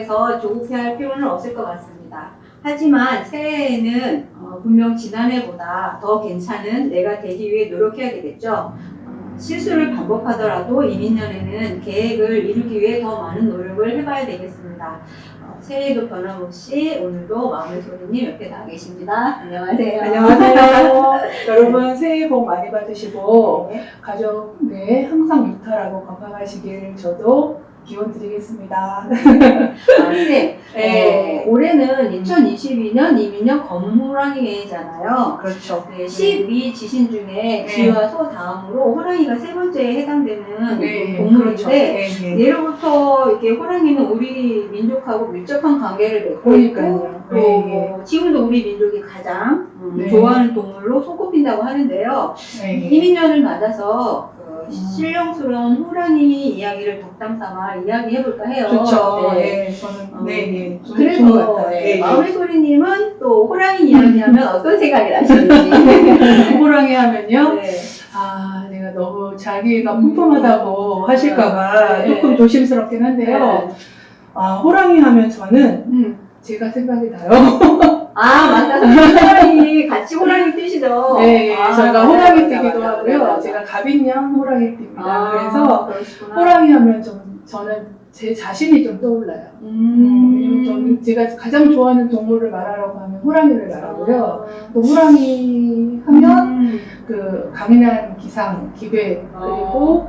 해서 조급해할 필요는 없을 것 같습니다. 하지만 새해에는 어, 분명 지난해보다 더 괜찮은 내가 되기 위해 노력해야 되겠죠. 어, 실수를 반복하더라도 이민년에는 계획을 이루기 위해 더 많은 노력을 해봐야 되겠습니다. 어, 새해에도 변함없이 오늘도 마음의 소리님 옆에 나와 계십니다. 안녕하세요. 안녕하세요. 여러분 새해 복 많이 받으시고 네. 가족에 항상 유탈하고 건강하시길 저도 기원 드리겠습니다. 아, 네. 네. 어, 올해는 2022년 이민년 검호랑이잖아요. 그렇죠. 네, 12 지신 중에 쥐와 소 다음으로 호랑이가 세 번째에 해당되는 네, 동물인데 그렇죠. 네, 네. 예로부터 이렇게 호랑이는 우리 민족하고 밀접한 관계를 맺고. 있고 또 네, 뭐 지금도 우리 민족이 가장 음, 네. 좋아하는 동물로 손꼽힌다고 하는데요. 네. 이민년을 맞아서 그 음. 신령스러운 호랑이 이야기를 덕담 삼아 이야기해볼까 해요. 그렇죠. 네. 네, 저는 어, 네, 네. 좀 좋은 것 그래서 같아요. 네, 네, 네. 마음의 소리님은 또 호랑이 이야기하면 어떤 생각이 나시는지. 호랑이 하면요. 네. 아, 내가 너무 자기가 뿜뿜하다고 하실까봐 네. 조금 조심스럽긴 한데요. 아, 호랑이 하면 저는 음. 제가 생각이 나요. 아 맞다. 호랑이 같이 호랑이 뛰시죠. 네, 아, 저희가 호랑이 뛰기도 하고요. 제가 가빈양 호랑이 띠입니다. 아, 그래서. 호랑이 하면 좀, 저는 제 자신이 좀 떠올라요. 음, 왜냐면 저는 제가 가장 좋아하는 동물을 말하라고 하면 호랑이를 말하고요. 또 호랑이 하면 음. 그 강인한 기상, 기백, 그리고 어,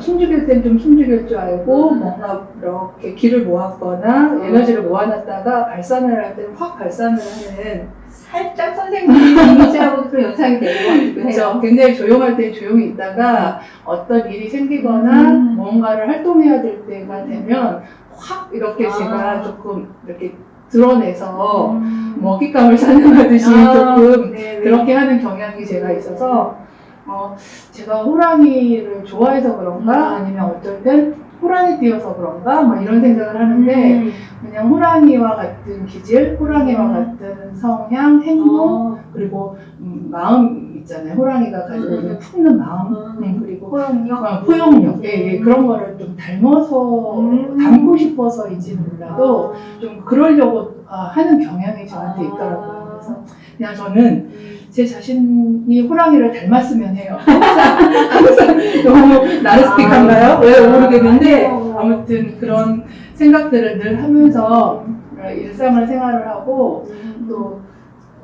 숨죽일 땐 좀 숨죽일 줄 알고 음. 뭔가 이렇게 기를 모았거나 음. 에너지를 모아놨다가 발산을 할 때는 확 발산을 하는 살짝 선생님 이미지하고 또 연상이 되는 것 같기도 그렇죠. 해요. 굉장히 조용할 때 조용히 있다가 어떤 일이 생기거나 음. 뭔가를 활동해야 될 때가 되면 확 이렇게 아. 제가 조금 이렇게 드러내서 음. 먹잇감을 사냥하듯이 아, 조금 네, 네. 그렇게 하는 경향이 제가 있어서 어, 제가 호랑이를 좋아해서 그런가 음. 아니면 어떨 땐 호랑이 띄어서 그런가 뭐 이런 생각을 하는데 음. 그냥 호랑이와 같은 기질, 호랑이와 음. 같은 성향, 행동 어. 그리고 음, 마음 있잖아요. 호랑이가 가지고 있는 음. 품는 마음 음. 음, 그리고 포용력. 어, 포용력 예, 예, 그런 거를 좀 닮아서 음. 닮고 싶어서인지 몰라도 아. 좀 그러려고 아, 하는 경향이 저한테 있더라고요. 그래서 그냥 저는 제 자신이 호랑이를 닮았으면 해요. 항상, 항상 너무 나르스틱한가요? 아. 왜 모르겠는데 아니요. 아무튼 그런 생각들을 늘 하면서 일상을 생활을 하고 음. 또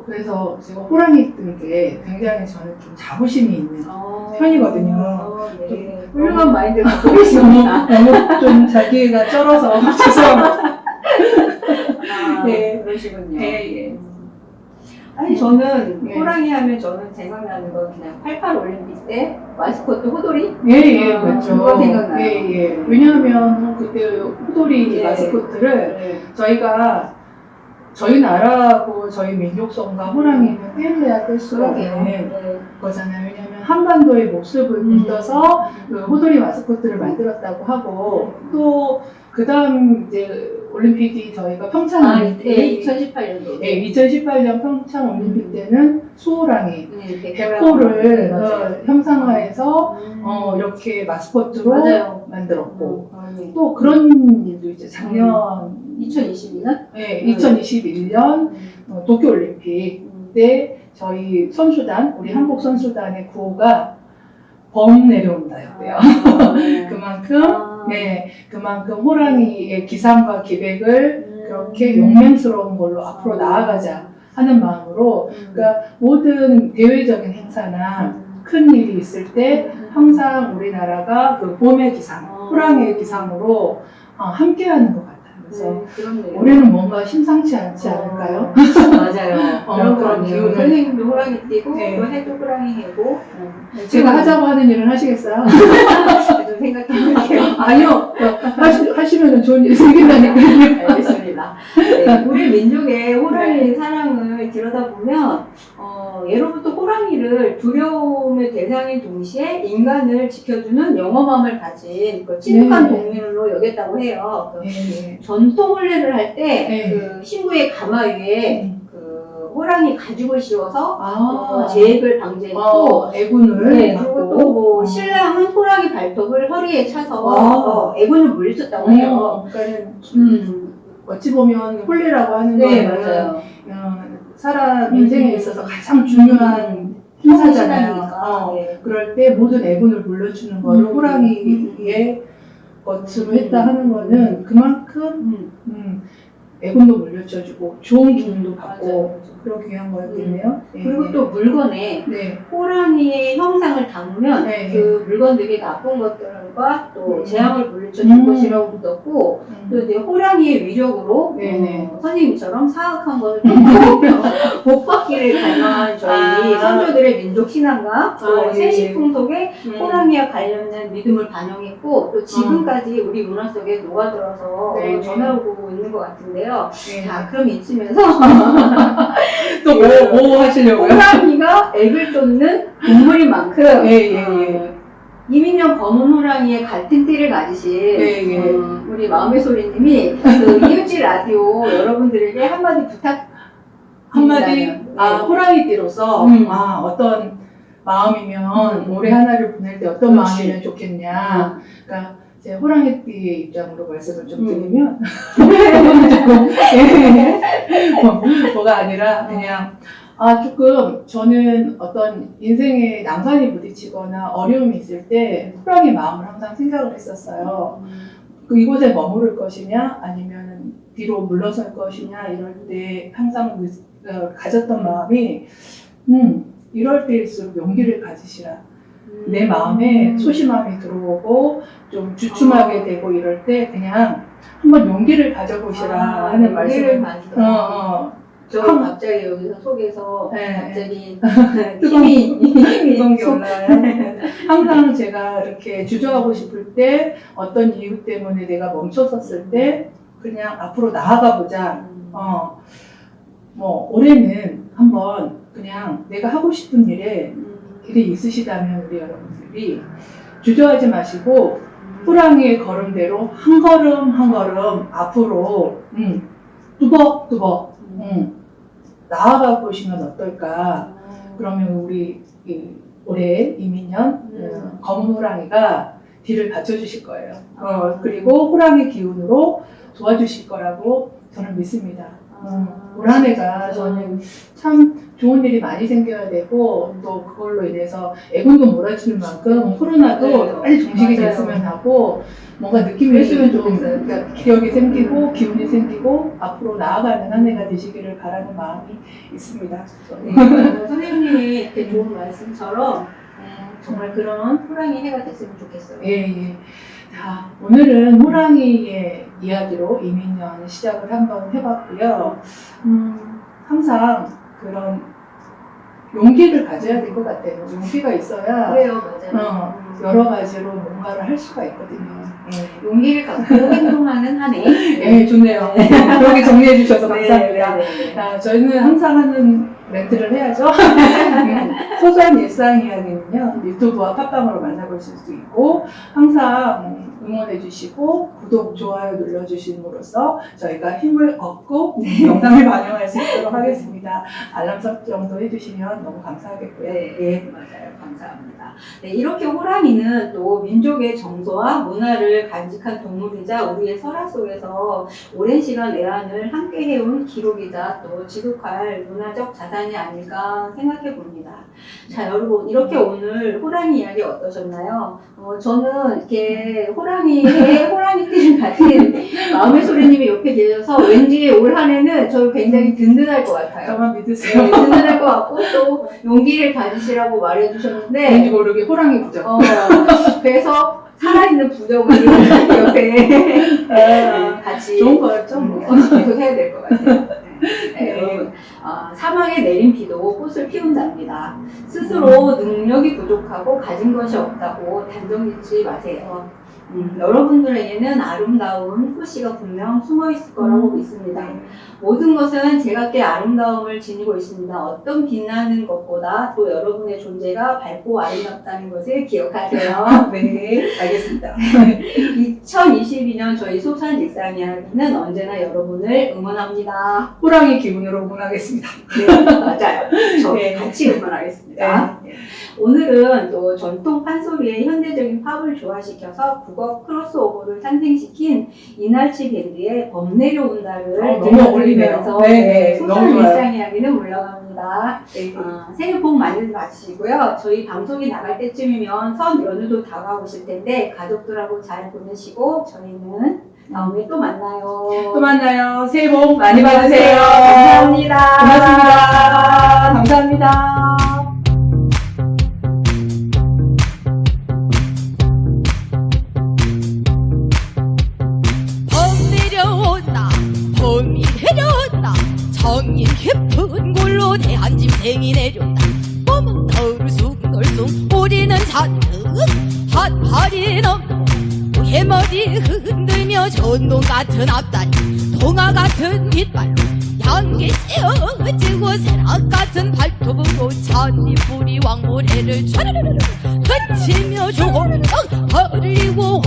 그래서 제가 호랑이 뜬게 굉장히 저는 좀 자부심이 있는 어. 편이거든요. 어, 네. 좀 훌륭한 마인드 갖고 너무, 계십니다. 너무 좀 자기가 쩔어서 죄송합니다. 아, 네. 그러시군요. 예, 예. 음. 아니 저는 네. 호랑이 하면 저는 생각나는 건 그냥 88 올림픽 때 마스코트 호돌이 예, 예, 아, 맞죠. 그거 생각나요. 예, 예. 왜냐하면 그때 호돌이 예. 마스코트를 네. 저희가 저희 나라하고 저희 민족성과 호랑이는 뗄래야 뗄 수가 그러게요. 없는 네. 거잖아요. 한반도의 목습을 음. 묻어서 그 호돌이 마스코트를 만들었다고 하고 또 그다음 이제 올림픽이 저희가 평창 아, 올림픽 네, 2018년도. 예, 2018년 평창 올림픽 때는 수호랑이 네, 백호를 어. 형상화해서 음. 어, 이렇게 마스코트로 맞아요. 만들었고 음, 또 그런 일도 이제 작년 2022년? 예, 2021년 어, 도쿄 올림픽 때 저희 선수단 우리 한국 선수단의 구호가 범 내려온다였대요. 그만큼 아. 네 그만큼 호랑이의 기상과 기백을 음. 그렇게 용맹스러운 걸로 앞으로 나아가자 하는 마음으로 음. 그러니까 모든 대외적인 행사나 큰 일이 있을 때 항상 우리나라가 그 봄의 기상, 어. 호랑이의 기상으로 어, 함께하는 것 같아요. 그래서 네. 올해는 뭔가 심상치 않지 않을까요? 어, 맞아요. 어, 그런 같네요. 기운을. 선생님도 호랑이 띄고 네. 또 해도 호랑이 해고 제가 하자고 하는 일은 하시겠어요? 좀 생각해볼게요. 아니요. 어, 하시, 하시면 좋은 일이 생긴다니까요. 알겠습니다. 네, 우리 민족의 호랑이 사랑을 들여다보면 어, 예로부터 호랑이를 두려움의 대상인 동시에 인간을 지켜주는 영험함을 가진 그 친숙한 네. 동물로 여겼다고 해요. 그 네, 전통 혼례를 할때 네. 그 신부의 가마 위에 네. 그 호랑이 가죽을 씌워서 아, 어, 재액을 방지했고 어, 애군을 네, 그리고 갖고. 또뭐 어. 신랑은 호랑이 발톱을 허리에 차서 와. 어, 애군을 물리쳤다고 해요. 어, 그러니까는 음. 어찌 보면 홀리라고 하는 네, 거는 맞아요. 어, 사람 음. 인생에 있어서 가장 중요한 행사잖아요. 어, 네. 그럴 때 모든 애군을 물려주는 거를 음. 호랑이의 것으로 음. 했다 하는 거는 그만큼 음. 음, 애군도 물려줘주고 좋은 기운도 받고. 그런 귀한 거였겠네요. 네. 그리고 또 물건에 네. 호랑이의 형상을 담으면 네. 그 물건들이 나쁜 것들과 또 음. 재앙을 물리쳐줄 음. 것이라고 믿었고 음. 또 이제 호랑이의 위력으로 네네. 어, 선생님처럼 사악한 것을 못 받기를 저희 아. 선조들의 민족 신앙과 또 아, 예, 세시풍 속에 음. 호랑이와 관련된 믿음을 반영했고 또 지금까지 우리 문화 속에 녹아들어서 네네. 전해오고 있는 것 같은데요. 네. 자, 그럼 이쯤에서 또 뭐, 뭐 하시려고요? 호랑이가 액을 쫓는 동물인 만큼 예, 예, 예. 어, 이민영 검은 호랑이의 같은 띠를 가지신 예, 예. 어, 우리 마음의 소리님이 그 이웃집 라디오 여러분들에게 한마디 부탁 한마디 네. 아 호랑이띠로서 음. 아 어떤 마음이면 음. 올해 하나를 보낼 때 어떤 그렇지. 마음이면 좋겠냐 그러니까 제 호랑이띠의 입장으로 말씀을 좀 음. 드리면 조금 예. 뭐, 뭐가 아니라 그냥 아 조금 저는 어떤 인생에 난관이 부딪히거나 어려움이 있을 때 호랑이 마음을 항상 생각을 했었어요. 그 이곳에 머무를 것이냐 아니면 뒤로 물러설 것이냐 이럴 때 항상 그, 어, 가졌던 마음이 음 이럴 때일수록 용기를 가지시라 음. 내 마음에 소심함이 들어오고 좀 주춤하게 아. 되고 이럴 때 그냥 한번 용기를 가져보시라 아, 하는 용기를 말씀을. 어, 어. 저 한- 갑자기 여기서 속에서 네. 갑자기 뜨거운- 힘이 힘이 뜨거운 게 속- 올라와요. 항상 제가 이렇게 주저하고 싶을 때 어떤 이유 때문에 내가 멈췄었을 때 그냥 앞으로 나아가 보자. 음. 어, 뭐 올해는 한번 그냥 내가 하고 싶은 일에 음. 일이 있으시다면 우리 여러분들이 주저하지 마시고 호랑이의 걸음대로 한 걸음 한 걸음 앞으로 음, 뚜벅뚜벅 음, 나아가 보시면 어떨까? 그러면 우리 이 올해 이민년 음. 어, 검은 호랑이가 뒤를 받쳐주실 거예요. 어, 아. 그리고 호랑이 기운으로 도와주실 거라고 저는 믿습니다. 음, 올한 해가 저는 참 좋은 일이 많이 생겨야 되고 또 그걸로 인해서 애군도 몰아주는 만큼 코로나도 네, 빨리 종식이 맞아요. 됐으면 하고 뭔가 느낌이 그랬으면 좀. 그러니까 기력이 생기고 기운이 생기고 앞으로 나아가는 한 해가 되시기를 바라는 마음이 있습니다. 네, 어, 선생님이 이렇게 좋은 말씀처럼 음, 정말 그런 호랑이 해가 됐으면 좋겠어요. 예, 예. 자, 오늘은 호랑이의 이야기로 이민년 시작을 한번 해봤고요. 음, 항상 그런 용기를 가져야 될 것 같아요. 용기가 있어야 그래요, 맞아요. 어, 음. 여러 가지로 뭔가를 할 수가 있거든요. 예. 용기를 갖고 행동하는 한 해. 예, 좋네요. 그렇게 정리해 주셔서 네, 감사합니다. 네, 네, 네. 자, 저희는 항상 하는 멘트를 해야죠. 음, 소소한 일상 이야기는요, 유튜브와 팟빵으로 만나볼 수 있고, 항상 음, 응원해 주시고, 구독, 좋아요 눌러주심으로써 저희가 힘을 얻고 영상을 반영할 수 있도록 하겠습니다. 알람 설정도 해주시면 너무 감사하겠고요. 네, 네, 맞아요. 감사합니다. 네, 이렇게 호랑이는 또 민족의 정서와 문화를 간직한 동물이자 우리의 설화 속에서 오랜 시간 애완을 함께 해온 기록이자 또 지독할 문화적 자산이 아닐까 생각해 봅니다. 자, 여러분, 이렇게 오늘 호랑이 이야기 어떠셨나요? 어, 저는 이렇게 호랑이 의 호랑이띠를 가진 마음의 소리님이 옆에 계셔서 왠지 올 한 해는 저 굉장히 든든할 것 같아요. 저만 네, 믿으세요. 든든할 것 같고 또 용기를 가지시라고 말해주셨는데 왠지 모르게 호랑이 부적. 어, 그래서 살아있는 부적을 옆에 어, 같이 좋은 거였죠? 음, 뭐. 계속 해야 될 것 같아요. 네, 네. 여러분 어, 사막에 내린 비도 꽃을 피운답니다. 스스로 능력이 부족하고 가진 것이 없다고 단정 짓지 마세요. 음, 여러분들에게는 아름다운 토시가 분명 숨어 있을 거라고 음. 믿습니다. 모든 것은 제각기 아름다움을 지니고 있습니다. 어떤 빛나는 것보다 또 여러분의 존재가 밝고 아름답다는 것을 기억하세요. 네, 알겠습니다. 2022년 저희 소산 직상 이야기는 언제나 여러분을 응원합니다. 호랑이 기분으로 응원하겠습니다. 네, 맞아요. 저 네. 같이 응원하겠습니다. 네. 오늘은 또 전통 판소리의 현대적인 팝을 조화시켜서 국어 크로스오버를 탄생시킨 이날치 밴드의 범 내려온다를 어, 너무. 들려드리면서 네, 네, 소설. 일상 이야기는 물러갑니다. 네. 어, 새해 복 많이 받으시고요. 저희 방송이 나갈 때쯤이면 선 연휴도 다가오실 텐데 가족들하고 잘 보내시고 저희는 다음에 또 만나요. 또 만나요. 새해 복 많이 받으세요. 감사합니다. 고맙습니다. 감사합니다. 짐승이 내려온다. 봄은 덜숭덜숭 우리는 핫팔이 넘고 해머리 흔들며 전동 같은 앞다리 동화 같은 뒷발로 양기 씌어지고 세락 같은 발톱으로 잔디뿌리 왕모래를 촤르르르 흩치며 조금씩 버리고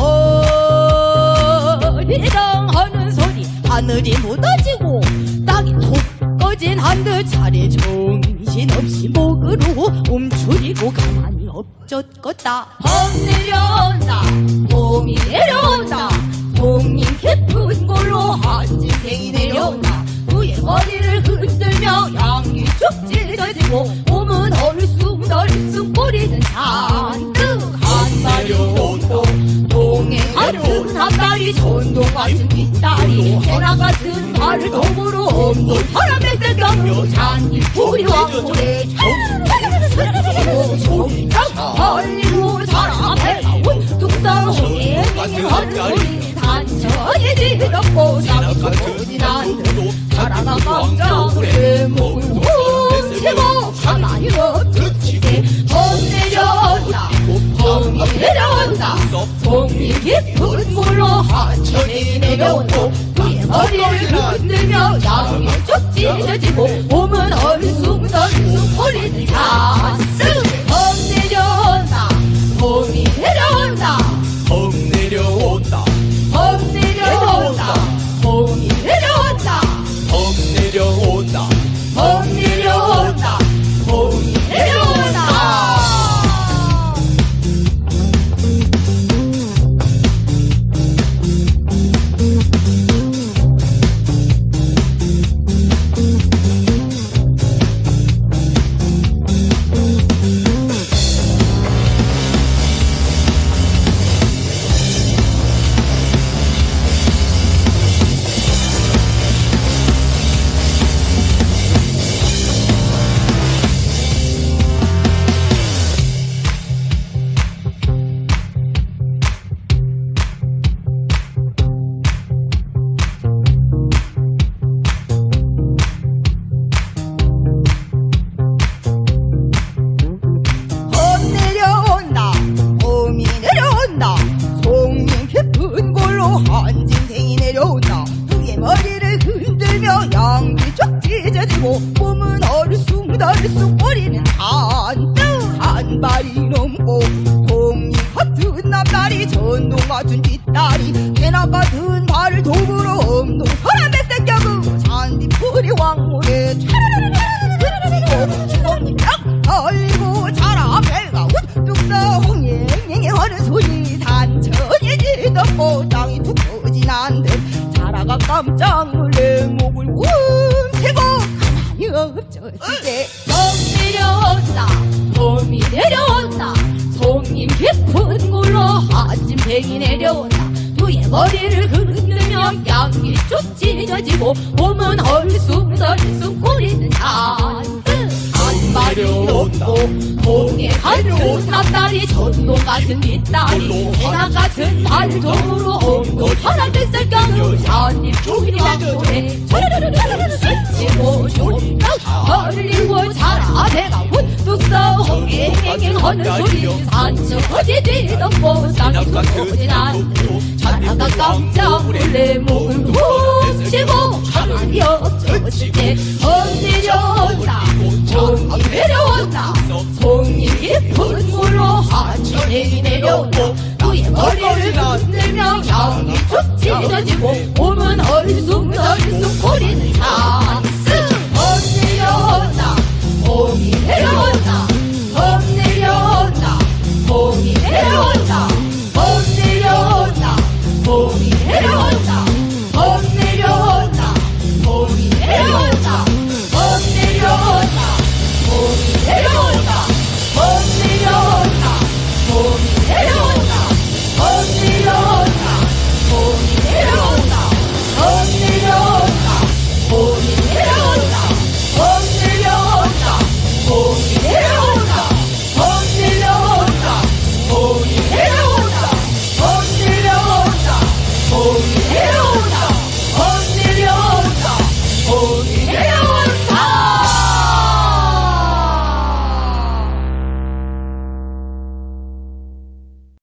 허리당하는 소리 하늘이 무너지고 땅이 톡 꺼진 한듯 차례 정신없이 목으로 움츠리고 가만히 엎젖었다. 봄 내려온다. 봄이 내려온다. 동인 깊은 골로 한짐승이 내려온다. 그의 머리를 흔들며 양이 쭉 찢어지고 몸은 얼숭덜숭 꼬리는 잔뜩 한 마리 놓 세상에 아픈 한마리 전동 같은 빛다리 해나 같은 발을 덤으로 없는 바람에 뜬다며 잔이 우리와 고래 달리고 사람에 나온 뚝사로에 한소리 단천히 뒤덮고 잠이 난 사랑아 깜짝 그래 목을 훔치고 가만히 없지 내려 하천이 내려오고 그의 머리를 흔들며 쭉 찢어지고 몸은 얼 깜짝 놀래 목을 움치고 가만히 엎젖을 때봄 내려온다 봄이 내려온다. 송림 깊은 골로 한짐승이 내려온다. 그의 머리를 흔들며 양이 쭉 찢어지고 몸은 얼숭덜숭 꼬리는 잔뜩 말이 없고 돈에 같은 삿다리 전동 같은 뒷다리 세상 같은 발톱으로 온도 파란색깔 가루 잔잎 종이 왕조에 차르르르르 스치고 존나 걸리고 자라대가 문득 싸우게 행행하는 소리 산처 허지지던 보상이 두고진 않고 자라가 깜짝 놀래 목을 훅 치고 하늘이 어쩌고 싶게 흔들려 온다 내려온다. 송이 분무로 하늘이 내려온다. 너의 머리를 흔들며 향이 툭 찢어지고 몸은 얼숭 얼숭 거리는 산스 언 내려온다? 봄이 내려온다.